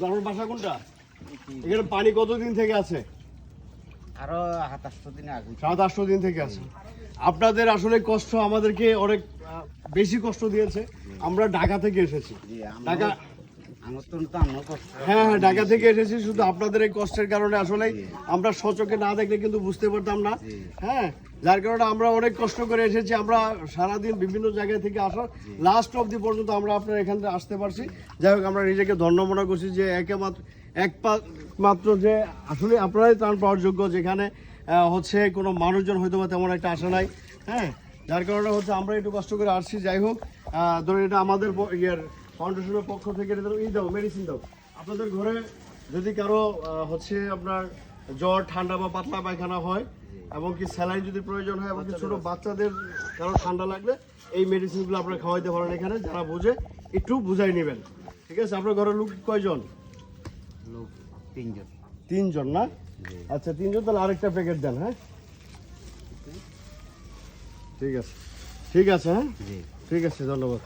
তো আপনার বাসা কোনটা? এখানে পানি কতদিন থেকে আছে? আরও সাতাশশো দিন আগে। সাত আটশো দিন থেকে আছে। আপনাদের আসলে কষ্ট আমাদেরকে অনেক বেশি কষ্ট দিয়েছে। আমরা ঢাকা থেকে এসেছি। ঢাকা হ্যাঁ হ্যাঁ ঢাকা থেকে এসেছি শুধু আপনাদের এই কষ্টের কারণে আসলে আমরা সচকে না দেখলে কিন্তু বুঝতে পারতাম না। হ্যাঁ যার কারণে আমরা অনেক কষ্ট করে এসেছি আমরা সারাদিন বিভিন্ন জায়গা থেকে আসার লাস্ট অবধি পর্যন্ত আমরা আপনার এখান থেকে আসতে পারছি। যাই হোক আমরা নিজেকে ধন্য মনে করছি যে একে মাত্র এক মাত্র যে আসলে আপনারাই ত্রাণ পাওয়ার যোগ্য যেখানে হচ্ছে কোনো মানুষজন হয়তো বা তেমন একটা আসে নাই। হ্যাঁ যার কারণে হচ্ছে আমরা একটু কষ্ট করে আসছি। যাই হোক ধরুন এটা আমাদের ইয়ের ফাউন্ডেশনের পক্ষ থেকে এটা ই দাও মেডিসিন দাও। আপনাদের ঘরে যদি কারও হচ্ছে আপনার জ্বর ঠান্ডা বা পাতলা পায়খানা হয় এবং কি স্যালাইন যদি প্রয়োজন হয় এবং ছোট বাচ্চাদের কারও ঠান্ডা লাগলে এই মেডিসিনগুলো আপনারা খাওয়াইতে পারেন এখানে যারা বুঝে একটু বুঝাই নেবেন। ঠিক আছে? আপনার ঘরের লোক কয়জন? লোক তিনজন। তিনজন না? আচ্ছা তিনজন তাহলে আরেকটা প্যাকেট দেন হ্যাঁ? ঠিক আছে। ঠিক আছে হ্যাঁ? ঠিক আছে ধন্যবাদ।